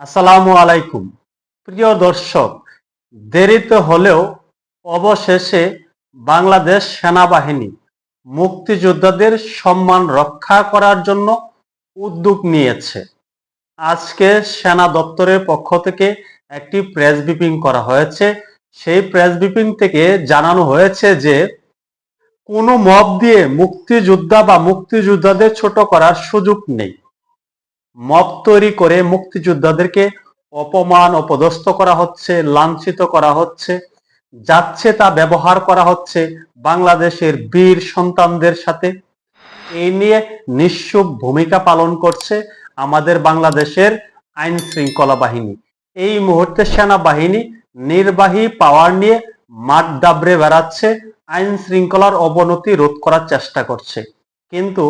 আসসালামু আলাইকুম। প্রিয় দর্শক, দেরিতে হলেও অবশেষে বাংলাদেশ সেনাবাহিনী মুক্তিযোদ্ধাদের সম্মান রক্ষা করার জন্য উদ্যোগ নিয়েছে। আজকে সেনা দপ্তরের পক্ষ থেকে একটি প্রেস ব্রিফিং করা হয়েছে। সেই প্রেস ব্রিফিং থেকে জানানো হয়েছে যে, কোনো মব দিয়ে মুক্তিযোদ্ধা বা মুক্তিযোদ্ধাদের ছোট করার সুযোগ নেই। মব তৈরি করে মুক্তিযোদ্ধাদেরকে অপমান, অপদস্থ করা হচ্ছে, লাঞ্ছিত করা হচ্ছে, যাচ্ছে তা ব্যবহার করা হচ্ছে বাংলাদেশের বীর সন্তানদের সাথে। এই নিয়ে নিঃস্ব ভূমিকা পালন করছে আমাদের বাংলাদেশের আইন শৃঙ্খলা বাহিনী। এই মুহূর্তে সেনাবাহিনী নির্বাহী পাওয়ার নিয়ে মাঠ দাবড়ে বেড়াচ্ছে আইন শৃঙ্খলার অবনতি রোধ করার চেষ্টা করছে। কিন্তু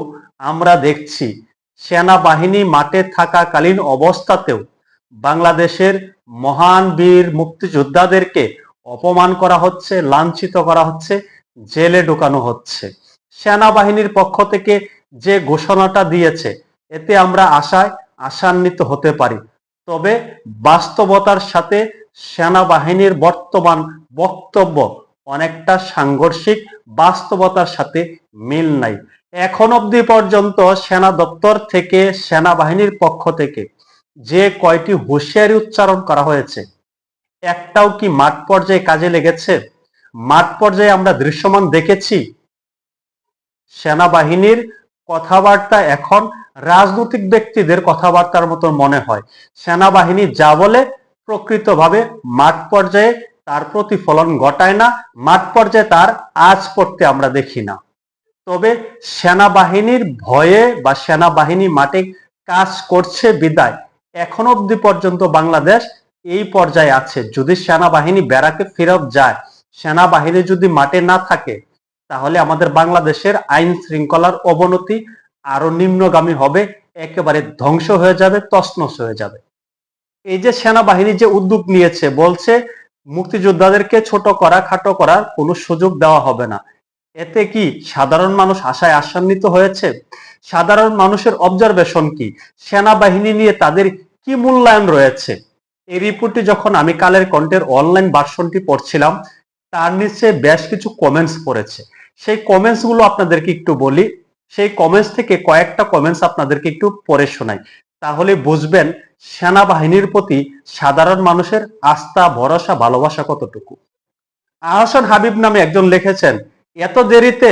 আমরা দেখছি সেনাবাহিনী মাঠে থাকাকালীন অবস্থাতেও বাংলাদেশের মহান বীর মুক্তিযোদ্ধাদেরকে অপমান করা হচ্ছে, লাঞ্ছিত করা হচ্ছে, জেলে ঢোকানো হচ্ছে। সেনাবাহিনীর পক্ষ থেকে যে ঘোষণাটা দিয়েছে, এতে আমরা আশায় আশান্বিত হতে পারি। তবে বাস্তবতার সাথে সেনাবাহিনীর বর্তমান বক্তব্য অনেকটা সাংঘর্ষিক, বাস্তবতার সাথে মিল নাই। এখন অবধি পর্যন্ত সেনা দপ্তর থেকে সেনাবাহিনীর পক্ষ থেকে যে কয়টি হুঁশিয়ারি উচ্চারণ করা হয়েছে, একটাও কি মাঠ পর্যায়ে কাজে লেগেছে? মাঠ পর্যায়ে আমরা দৃশ্যমান দেখেছি। সেনাবাহিনীর কথাবার্তা এখন রাজনৈতিক ব্যক্তিদের কথাবার্তার মতো মনে হয়। সেনাবাহিনী যা বলে প্রকৃতভাবে মাঠ পর্যায়ে তার প্রতিফলন ঘটায় না, মাঠ পর্যায়ে তার আজ পড়তে আমরা দেখি না। তবে সেনাবাহিনীর ভয়ে বা সেনাবাহিনী মাঠে কাজ করছে বিদায়। এখন অবধি পর্যন্ত বাংলাদেশ এই পর্যায়ে আছে। যদি সেনাবাহিনী ব্যারাকে ফেরত যায়, সেনাবাহিনী যদি মাঠে না থাকে, তাহলে আমাদের বাংলাদেশের আইন শৃঙ্খলার অবনতি আরও নিম্নগামী হবে, একেবারে ধ্বংস হয়ে যাবে তসনস হয়ে যাবে। এই যে সেনাবাহিনী যে উদ্যোগ নিয়েছে, বলছে মুক্তিযোদ্ধাদেরকে ছোট করা, খাটো করার কোনো সুযোগ দেওয়া হবে না। এতে কি সাধারণ মানুষ আশায় আশান্বিত হয়েছে? সাধারণ মানুষের অবজারভেশন কি? সেনাবাহিনী নিয়ে তাদের কি মূল্যায়ন রয়েছে? এই রিপোর্টটি যখন আমি কালের কণ্ঠের অনলাইন ভার্সনটি পড়ছিলাম, তার নিচে বেশ কিছু কমেন্টস পড়েছে। সেই কমেন্টসগুলো আপনাদেরকে একটু বলি। সেই কমেন্টস থেকে কয়েকটা কমেন্টস আপনাদেরকে একটু পড়ে শোনাই। তাহলে বুঝবেন, সেনাবাহিনীর প্রতি সাধারণ মানুষের আস্থা, ভরসা, ভালোবাসা কতটুকু? আহসান হাবিব নামে একজন লিখেছেন এত দেরিতে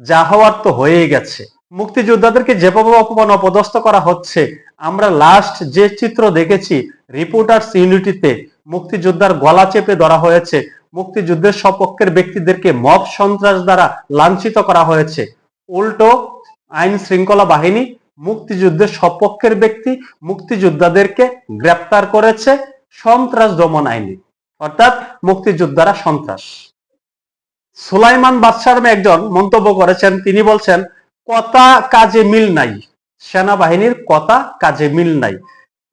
যা হওয়ার তো হয়েই গেছে। মুক্তিযোদ্ধাদেরকে যেভাবে অপমান অপদস্থ করা হচ্ছে, আমরা লাস্ট যে চিত্র দেখেছি রিপোর্টার্স ইউনিটিতে মুক্তিযোদ্ধার গলা চেপে ধরা হয়েছে। মুক্তিযুদ্ধের সপক্ষের ব্যক্তিদেরকে মব সন্ত্রাস দ্বারা লাঞ্ছিত করা হয়েছে। উল্টো আইন শৃঙ্খলা বাহিনী মুক্তিযুদ্ধের সপক্ষের ব্যক্তি মুক্তিযোদ্ধাদেরকে গ্রেপ্তার করেছে সন্ত্রাস দমন আইনে। অর্থাৎ মুক্তিযোদ্ধারা সন্ত্রাস। সুলাইমান বাদশাহ নামে একজন মন্তব্য করেছেন। তিনি বলছেন, কথা কাজে মিল নাই। সেনাবাহিনীর কথা কাজে মিল নাই।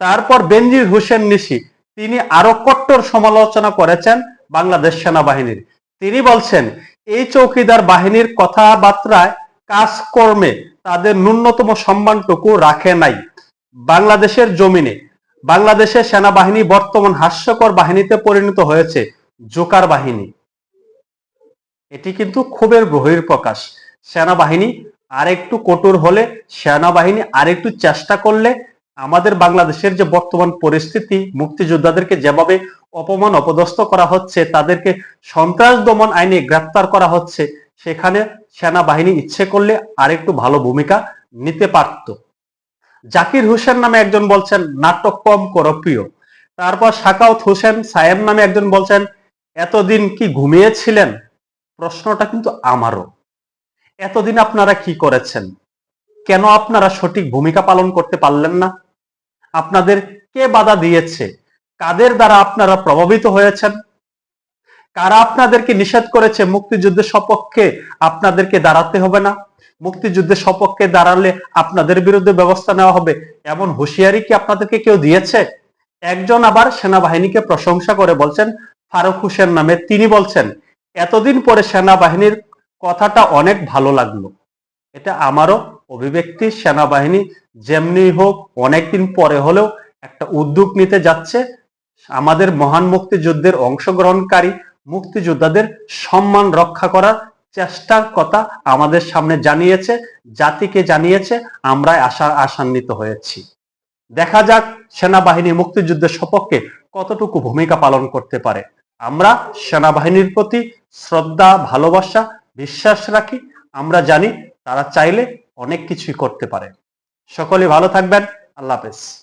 তারপর বেনজির হোসেন নিশি, তিনি আরও কট্টর সমালোচনা করেছেন বাংলাদেশ সেনাবাহিনীর। তিনি বলছেন, এই চৌকিদার বাহিনীর কথাবার্তায় কাজকর্মে তাদের ন্যূনতম সম্মানটুকু রাখে নাই। বাংলাদেশের জমিনে, বাংলাদেশের সেনাবাহিনী বর্তমান হাস্যকর বাহিনীতে পরিণত হয়েছে। জোকার বাহিনী। এটি কিন্তু ক্ষোভের বহির প্রকাশ। সেনাবাহিনী আরেকটু কঠোর হলে, সেনাবাহিনী আরেকটু চেষ্টা করলে আমাদের বাংলাদেশের যে বর্তমান পরিস্থিতি, মুক্তিযোদ্ধাদেরকে যেভাবে অপমান অপদস্থ করা হচ্ছে, তাদেরকে সন্ত্রাস দমন আইনে গ্রেপ্তার করা হচ্ছে, সেখানে সেনাবাহিনী ইচ্ছে করলে আরেকটু ভালো ভূমিকা নিতে পারত। জাকির হোসেন নামে একজন বলছেন, নাটক কম করো, প্রিয়। তারপর সাকাউত হোসেন সায়েম নামে একজন বলছেন, এতদিন কি ঘুমিয়েছিলেন? প্রশ্নটা কিন্তু আমারও। এতদিন আপনারা কি করেছেন? কেন আপনারা সঠিক ভূমিকা পালন করতে পারলেন না? আপনাদের কে বাধা দিয়েছে? কাদের দ্বারা আপনারা প্রভাবিত হয়েছেন? কারা আপনাদেরকে নিষেধ করেছে মুক্তিযুদ্ধের সপক্ষে আপনাদেরকে দাঁড়াতে হবে না? মুক্তিযুদ্ধের সপক্ষে দাঁড়ালে আপনাদের বিরুদ্ধে ব্যবস্থা নেওয়া হবে এমন হুঁশিয়ারি কি আপনাদেরকে কেউ দিয়েছে? একজন আবার সেনাবাহিনীকে প্রশংসা করে বলছেন, ফারুক হোসেন নামে তিনি বলছেন এতদিন পরে সেনাবাহিনীর কথাটা অনেক ভালো লাগল। এটা আমারও অভিব্যক্তি, সেনাবাহিনী যেমনি হোক অনেকদিন পরে হলেও একটা উদ্যোগ নিতে যাচ্ছে। আমাদের মহান মুক্তিযুদ্ধের অংশগ্রহণকারী মুক্তিযোদ্ধাদের সম্মান রক্ষা করার চেষ্টার কথা আমাদের সামনে জানিয়েছে, জাতিকে জানিয়েছে আমরা আশা আশান্বিত হয়েছি। দেখা যাক সেনাবাহিনী মুক্তিযুদ্ধের সপক্ষে কতটুকু ভূমিকা পালন করতে পারে। আমরা সেনাবাহিনীর প্রতি শ্রদ্ধা, ভালোবাসা, বিশ্বাস রাখি। আমরা জানি তারা চাইলে অনেক কিছুই করতে পারে। সকলে ভালো থাকবেন। আল্লাহ হাফেজ।